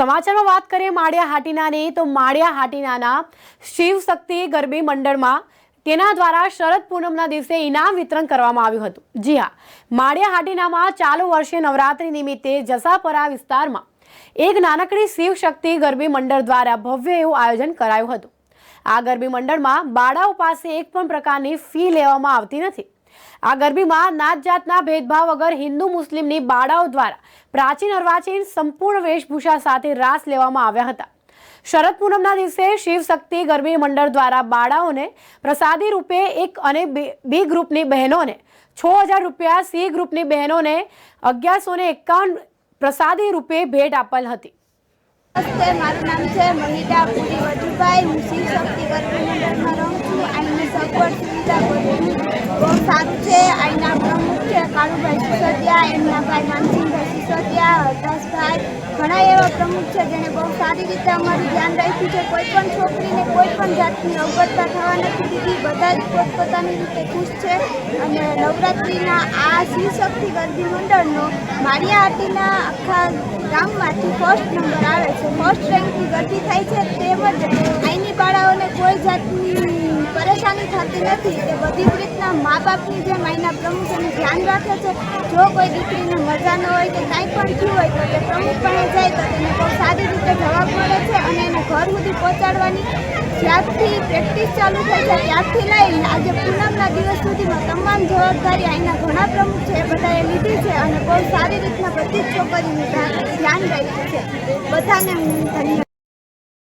સમાચારમાં વાત કરીએ માળિયા હાટીનાની, તો માળિયા હાટીનાના શિવ શક્તિ ગરબી મંડળમાં તેના દ્વારા શરદ પૂનમના દિવસે ઇનામ વિતરણ કરવામાં આવ્યું હતું. જી હા, માળિયા હાટીનામાં ચાલુ વર્ષે નવરાત્રી નિમિત્તે જસાપરા વિસ્તારમાં એક નાનકડી શિવશક્તિ ગરબી મંડળ દ્વારા ભવ્ય એવું આયોજન કરાયું હતું. આ ગરબી મંડળમાં બાળાઓ પાસે એક પણ પ્રકારની ફી લેવામાં આવતી નથી. આ ગરબીમાં નાત જાતના ભેદભાવ વગર હિન્દુ મુસ્લિમની બાળાઓ દ્વારા પ્રાચીન અર્વાચીન સંપૂર્ણ વેશભૂષા સાથે રાસ લેવામાં આવ્યા હતા. શરદ પૂનમના દિવસે શિવ શક્તિ ગરબી મંડળ દ્વારા બાળાઓને પ્રસાદી રૂપે એક અને બી ગ્રુપની બહેનોને છ હજાર રૂપિયા, સી ગ્રુપની બહેનોને અગિયારસો ને એકાવન પ્રસાદી રૂપે ભેટ આપેલ હતી. નમસ્તે, મારું નામ છે મહિતા પુરી વજુભાઈ. હું શિવ શક્તિ ગરબી મંડળમાં છે. અહીંના પ્રમુખ છે કાળુભાઈ સિસોદિયા એમના ભાઈ માનસિંહભાઈ સિસોદિયા, હરદાસભાઈ. ઘણા એવા પ્રમુખ છે જેણે બહુ સારી રીતે અમારું ધ્યાન રાખ્યું છે. કોઈ પણ છોકરીને કોઈ પણ જાતની અવગતતા થવા નથી દીધી. બધા જ પોતપોતાની રીતે ખુશ છે. અને નવરાત્રિના આ શિવશક્તિ ગરબી મંડળનો માળિયા હાટીના આખા ગામમાંથી ફર્સ્ટ નંબર આવે છે. ફર્સ્ટ રેન્કની ગરબી થાય છે. તેમજ અહીંની બાળાઓને કોઈ જાતની પરેશાની થતી નથી તે બધી જ રીતના મા બાપની જેમ અહીંના પ્રમુખ ધ્યાન રાખે છે. જો કોઈ દીકરીને મજા ન હોય કે કાંઈ પણ થયું હોય તો તે પ્રમુખ પણ જાય તો તેને બહુ સારી રીતે જવાબ મળે છે અને એને ઘર સુધી પહોંચાડવાની જ્યારથી પ્રેક્ટિસ ચાલુ થઈ છે ત્યારથી લઈને આજે પૂનમના દિવસ સુધીમાં તમામ જવાબદારી અહીંના ઘણા પ્રમુખ છે એ બધાએ લીધી છે અને બહુ સારી રીતના બધી જ છોકરીનું ધ્યાન રાખ્યું છે. બધાને ધન્યવાદ